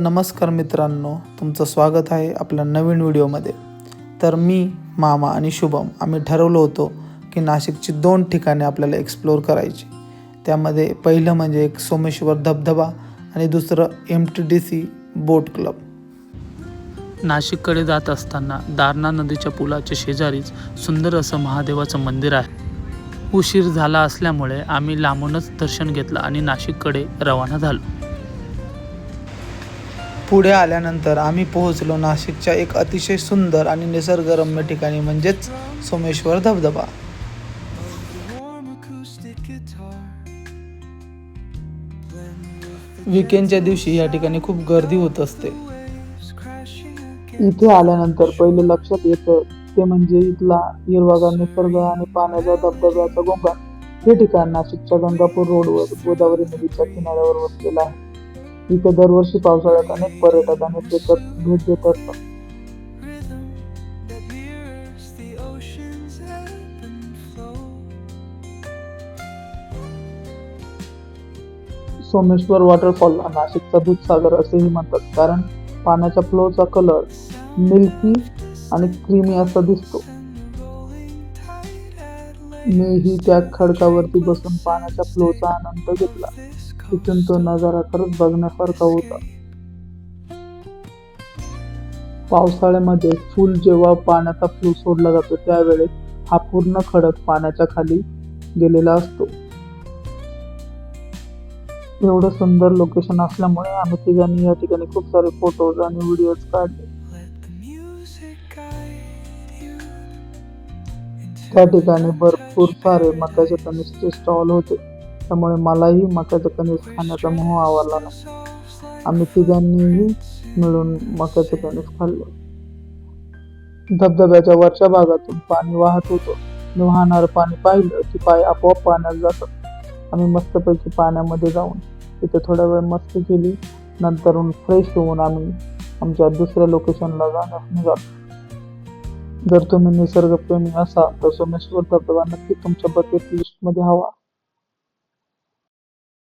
नमस्कार मित्रांनो तुमचं स्वागत आहे आपल्या नवीन व्हिडिओमध्ये. तर मी मामा आणि शुभम आम्ही ठरवलं होतो की नाशिकची दोन ठिकाणे आपल्याला एक्सप्लोअर करायची. त्यामध्ये पहिलं म्हणजे एक सोमेश्वर धबधबा आणि दुसरं M T D C boat club नाशिककडे जात असताना दारणा नदीच्या पुलाच्या शेजारीच सुंदर असं महादेवाचं मंदिर आहे. उशीर झाला असल्यामुळे आम्ही लांबूनच दर्शन घेतलं आणि नाशिककडे रवाना झालो. पुढे आल्यानंतर आम्ही पोहोचलो नाशिकच्या एक अतिशय सुंदर आणि निसर्गरम्य ठिकाणी म्हणजेच सोमेश्वर धबधबा. विकेंडच्या दिवशी या ठिकाणी खूप गर्दी होत असते. इथे आल्यानंतर पहिले लक्षात येतं ते म्हणजे इथला हिरवागार निसर्ग आणि पाण्याचा धबधब्याचा गोंगा हे ठिकाण नाशिकच्या गंगापूर रोडवर गोदावरी नदीच्या किनाऱ्यावर वसलेलं आहे. इथे दरवर्षी पावसाळ्यात अनेक पर्यटक आणि प्रेक्षक भेट देत असतात. सोमेश्वर वॉटरफॉल नाशिकचा दूधसागर असेही म्हणतात कारण पाण्याच्या फ्लोचा कलर मिल्की आणि क्रीमी असा दिसतो. मीही त्या खडकावरती बसून पाण्याच्या फ्लोचा आनंद घेतला. तिथून तो नजारा खरंच बघण्यासारखा होता. पावसाळ्यामध्ये फुल जेव्हा पाण्याचा फ्लो सोडला जातो त्यावेळेस हा पूर्ण खडक पाण्याच्या खाली गेलेला असतो. एवढं सुंदर लोकेशन असल्यामुळे आम्ही तिघांनी या ठिकाणी खूप सारे फोटोज आणि व्हिडिओज काढले. त्या ठिकाणी भरपूर सारे मक्याचे कणीसचे स्टॉल होते. त्यामुळे मलाही मकाचं कणीस खाण्याचा मोह आवडला नाही. आम्ही तिघांनीही मिळून मकाचे कणीस खाल्ले. धबधब्याच्या वरच्या भागातून पाणी वाहत होतं. मी वाहणारं पाणी पाहिलं की पाय आपोआप पाण्यात जातात. आम्ही मस्तपैकी पाण्यामध्ये जाऊन तिथे थोडा वेळ मस्ती केली. नंतरून फ्रेश होऊन आम्ही आमच्या दुसऱ्या लोकेशनला जाण्यास निघालो. जर तुम्ही निसर्गप्रेमी असाल तर सोमेश्वर धबधबा नक्की तुमच्या बकेट लिस्टमध्ये हवा.